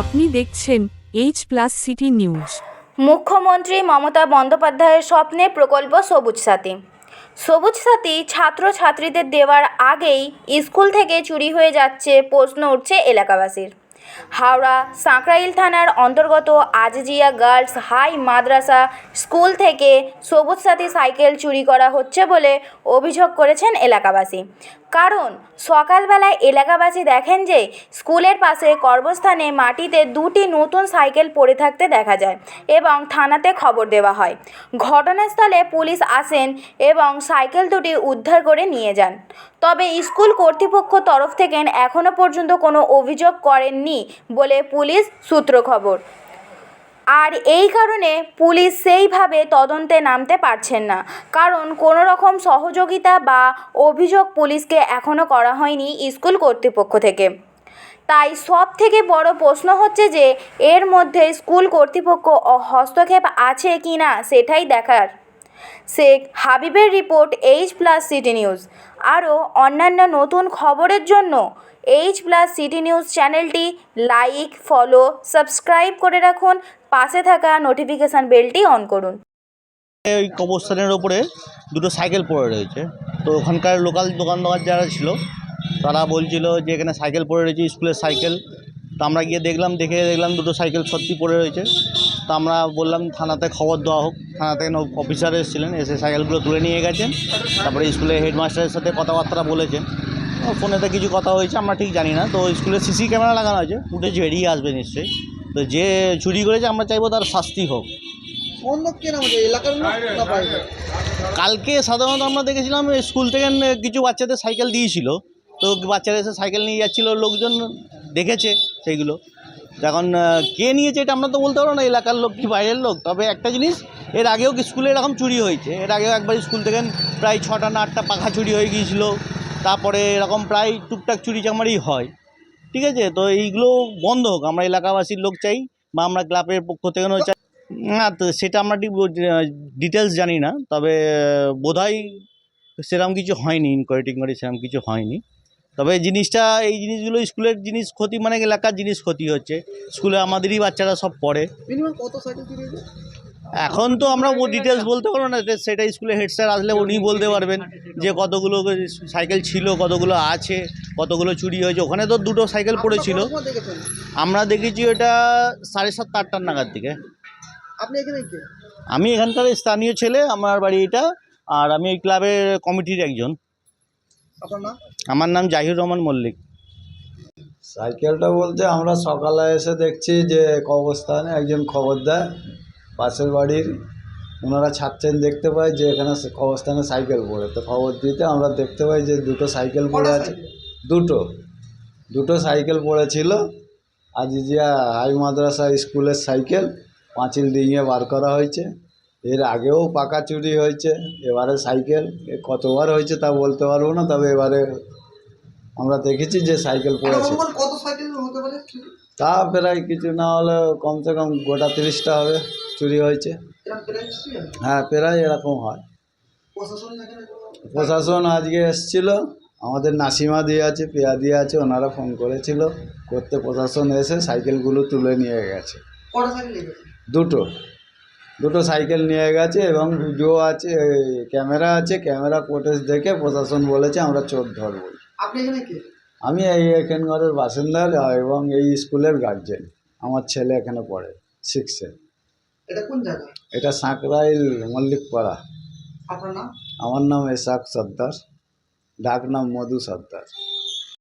আপনি দেখছেন H plus city news মুখ্যমন্ত্রী মমতা বন্দ্যোপাধ্যায়ের স্বপ্নের প্রকল্প সবুজ সাথী। সবুজ সাথী ছাত্রছাত্রীদের দেওয়ার আগেই স্কুল থেকে চুরি হয়ে যাচ্ছে প্রশ্ন উঠছে এলাকাবাসীর। হাওড়া সাঁকরাইল থানার অন্তর্গত Azizia girls high Madrasa school থেকে সবুজ সাথী সাইকেল চুরি করা হচ্ছে বলে অভিযোগ করেছেন এলাকাবাসী। কারণ সকালবেলায় এলাকাবাসী দেখেন যে স্কুলের পাশে কর্মস্থানে মাটিতে দুটি নতুন সাইকেল পড়ে থাকতে দেখা যায় এবং থানাতে খবর দেওয়া হয়। ঘটনাস্থলে পুলিশ আসেন এবং সাইকেল দুটি উদ্ধার করে নিয়ে যান। তবে স্কুল কর্তৃপক্ষ তরফ থেকে এখনও পর্যন্ত কোনো অভিযোগ করেননি বলে পুলিশ সূত্র খবর। আর এই কারণে পুলিশ সেইভাবে তদন্তে নামতে পারছেন না। কারণ কোনো রকম সহযোগিতা বা অভিযোগ পুলিশকে এখনও করা হয়নি স্কুল কর্তৃপক্ষ থেকে। তাই সব থেকে বড় প্রশ্ন হচ্ছে যে, এর মধ্যে স্কুল কর্তৃপক্ষ হস্তক্ষেপ আছে কি না সেটাই দেখার। শেখ হাবিবের report H plus city news. আরও অন্যান্য নতুন খবরের জন্য এইচ প্লাস সিটি নিউজ চ্যানেলটি লাইক, ফলো, সাবস্ক্রাইব করে রাখুন। পাশে থাকা নোটিফিকেশান বেলটি অন করুন। ওই কবরস্থানের ওপরে দুটো সাইকেল পড়ে রয়েছে। তো ওখানকার লোকাল দোকান দোকান যারা ছিল, তারা বলছিল যে এখানে সাইকেল পড়ে রয়েছে, স্কুলের সাইকেল। তো আমরা গিয়ে দেখলাম, দেখে দেখলাম দুটো সাইকেল সত্যি পড়ে রয়েছে। তো আমরা বললাম, থানাতে খবর দেওয়া হোক। থানা থেকে অফিসার এসেছিলেন, এসে সাইকেলগুলো তুলে নিয়ে গেছেন। তারপরে স্কুলের হেডমাস্টারের সাথে কথাবার্তা বলেছেন। ফোনেতে কিছু কথা হয়েছে, আমরা ঠিক জানি না। তো স্কুলে সিসি ক্যামেরা লাগানো আছে, ফুটেজ বেরিয়ে আসবে নিশ্চয়ই। তো যে চুরি করেছে আমরা চাইব তার শাস্তি হোক। কোন কে নাম এলাকার লোক না বাইরে? কালকে সাধারণত আমরা দেখেছিলাম স্কুল থেকে কিছু বাচ্চাদের সাইকেল দিয়েছিল। তো বাচ্চারা এসে সাইকেল নিয়ে যাচ্ছিল লোকজন দেখেছে সেইগুলো। এখন কে নিয়েছে এটা আমরা তো বলতে পারব না এলাকার লোক কি বাইরের লোক? তবে একটা জিনিস এর আগেও কি স্কুলে এরকম চুরি হয়েছে? এর আগেও একবার স্কুল থেকে প্রায় ছটা না আটটা পাখা চুরি হয়ে গিয়েছিল। তারপরে এরকম প্রায় টুকটাক চুরি চামারি হয়। ঠিক আছে? তো এইগুলো বন্ধ হোক, আমরা এলাকাবাসীর লোক চাই বা আমরা ক্লাবের পক্ষ থেকেও চাই। না, তো সেটা আমরা ঠিক ডিটেলস জানি না, তবে বোধহয় সেরকম কিছু হয়নি ইনকোয়ারি টিনকোয়ারি সেরকম কিছু হয়নি। তবে জিনিসটা, এই জিনিসগুলো স্কুলের জিনিস ক্ষতি মানে এলাকার জিনিস ক্ষতি হচ্ছে। স্কুলে আমাদেরই বাচ্চারা সব পড়ে। মিনিমাম কত সাইকেল এখন তো আমরা ও ডিটেলস বলতে পারব না যে- সেটা স্কুলে হেড স্যার আসলে উনি বলতে পারবেন যে কতগুলো সাইকেল ছিল কতগুলো আছে কতগুলো চুরি হয়েছে। ওখানে তো দুটো সাইকেল পড়েছিল। আমরা দেখেছি ওটা সাড়ে সাতটা আটটার নাগাদ দিকে আপনি এখানে কে? আমি এখানকার স্থানীয় ছেলে আমার বাড়ি এটা আর আমি এই ক্লাবের কমিটির একজন। আপনার আমার নাম জাহির রহমান মল্লিক। সাইকেলটা বলতে আমরা সকালে এসে দেখছি যে কবরস্থানে একজন খবর দেয় পাশের বাড়ির ওনারা ছাড়ছেন দেখতে পাই যে এখানে কবরস্থানে সাইকেল পড়ে। তো খবর দিতে আমরা দেখতে পাই যে দুটো সাইকেল পড়ে আছে। দুটো। দুটো সাইকেল পড়েছিল। আজিজিয়া হাই মাদ্রাসা স্কুলের সাইকেল পাঁচিল ডিঙিয়ে বার করা হয়েছে। এর আগেও পাকা চুরি হয়েছে। এবারে সাইকেল এ কতবার হয়েছে তা বলতে পারব না তবে এবারে আমরা দেখেছি যে সাইকেল পড়েছে। তা প্রায় কিছু না হলে কমসে কম গোটা তিরিশটা হবে। চুরি হয়েছে। হ্যাঁ প্রায় এরকম হয়। প্রশাসন আজকে এসছিল। আমাদের নাসিমা দিয়ে আছে পেয়া দিয়ে আছে ওনারা ফোন করেছিল। করতে প্রশাসন এসে সাইকেলগুলো তুলে নিয়ে গেছে। দুটো। দুটো সাইকেল নিয়ে গেছে এবং ভিডিও আছে ক্যামেরা আছে। ক্যামেরা ফুটেজ দেখে প্রশাসন বলেছে আমরা চোর ধরবো। আমি এই এখানকারের বাসিন্দা এবং এই স্কুলের গার্জেন আমার ছেলে এখানে পড়ে সিক্সে এটা কোন জায়গা এটা সাঁকরাইল মল্লিকপাড়া। আপনার নাম? আমার নাম এসাক সর্দার ডাক নাম মধু সর্দার